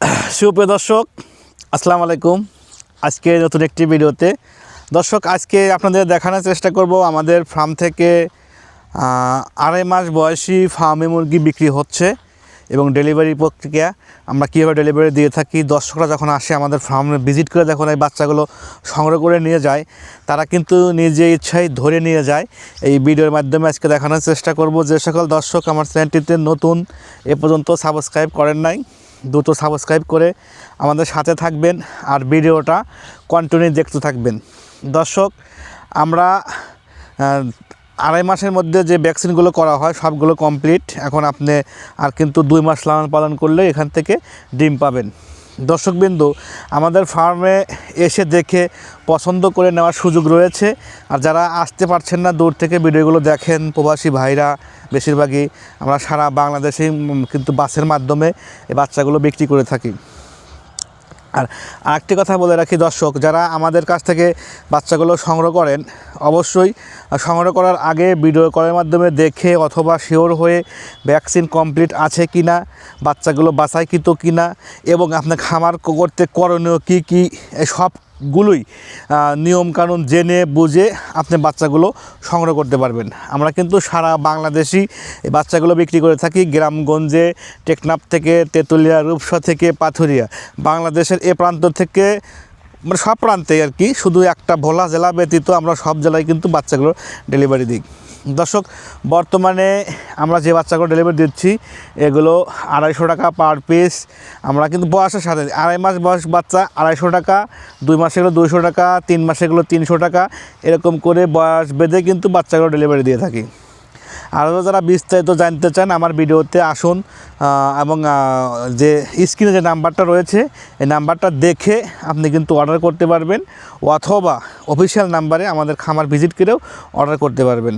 সুপ্রিয় দর্শক, আসসালামু আলাইকুম। আজকে নতুন একটি ভিডিওতে। দর্শক, আজকে আপনাদের দেখানোর চেষ্টা করব আমাদের ফার্ম থেকে আড়াই মাস বয়সী ফার্মে মুরগি বিক্রি হচ্ছে এবং ডেলিভারি প্রক্রিয়া। আমরা কীভাবে ডেলিভারি দিয়ে থাকি, দর্শকরা যখন আসে আমাদের ফার্মে ভিজিট করে যখন এই বাচ্চাগুলো সংগ্রহ করে নিয়ে যায়। তারা কিন্তু নিজে ইচ্ছায় ধরে নিয়ে যায়। এই ভিডিওর মাধ্যমে আজকে দেখানোর চেষ্টা করব। যে সকল দর্শক আমার চ্যানেলটিতে নতুন, এ পর্যন্ত সাবস্ক্রাইব করেন নাই। দ্রুত সাবস্ক্রাইব করে আমাদের সাথে থাকবেন আর ভিডিওটা কন্টিনিউ দেখতে থাকবেন। দর্শক, আমরা আড়াই মাসের মধ্যে যে ভ্যাকসিনগুলো করা হয়, সবগুলো কমপ্লিট এখন আপনি আর কিন্তু দুই মাস লালন পালন করলে এখান থেকে ডিম পাবেন। দর্শকবিন্দু, আমাদের ফার্মে এসে দেখে পছন্দ করে নেওয়ার সুযোগ রয়েছে। আর যারা আসতে পারছেন না, দূর থেকে ভিডিওগুলো দেখেন, প্রবাসী ভাইরা বেশিরভাগই আমরা সারা বাংলাদেশেই কিন্তু বাসের মাধ্যমে এই বাচ্চাগুলো বিক্রি করে থাকি। আর আরেকটি কথা বলে রাখি, দর্শক, যারা আমাদের কাছ থেকে বাচ্চাগুলো সংগ্রহ করেন, অবশ্যই সংগ্রহ করার আগে ভিডিও কলের মাধ্যমে দেখে অথবা শিওর হয়ে ভ্যাকসিন কমপ্লিট আছে কি না বাচ্চাগুলো বাছাইকৃত কি না এবং আপনার খামার করতে করণীয় কি কি কী সবগুলোই নিয়মকানুন জেনে বুঝে আপনি বাচ্চাগুলো সংগ্রহ করতে পারবেন। আমরা কিন্তু সারা বাংলাদেশি বাচ্চাগুলো বিক্রি করে থাকি গ্রামগঞ্জে, টেকনাফ থেকে, তেঁতুলিয়া, রূপসা থেকে, পাথুরিয়া। বাংলাদেশের এ প্রান্ত থেকে মানে সব প্রান্তে আর কি, শুধু একটা ভোলা জেলা ব্যতীত আমরা সব জেলায় কিন্তু বাচ্চাগুলো ডেলিভারি দিই। দর্শক, বর্তমানে আমরা যে বাচ্চাগুলো ডেলিভারি দিচ্ছি, এগুলো আড়াইশো টাকা পার পিস আমরা কিন্তু বয়সের সাথে, আড়াই মাস বয়স বাচ্চা আড়াইশো টাকা, দুই মাসে মাসেগুলো দুইশো টাকা, তিন মাসেগুলো তিনশো টাকা, এরকম করে বয়স বেঁধে কিন্তু বাচ্চাগুলো ডেলিভারি দিয়ে থাকি। আরও যারা বিস্তারিত জানতে চান আমার ভিডিওতে আসুন এবং যে স্ক্রিনে যে নাম্বারটা রয়েছে, এই নাম্বারটা দেখে আপনি কিন্তু অর্ডার করতে পারবেন, অথবা অফিসিয়াল নাম্বারে আমাদের খামার ভিজিট করেও অর্ডার করতে পারবেন।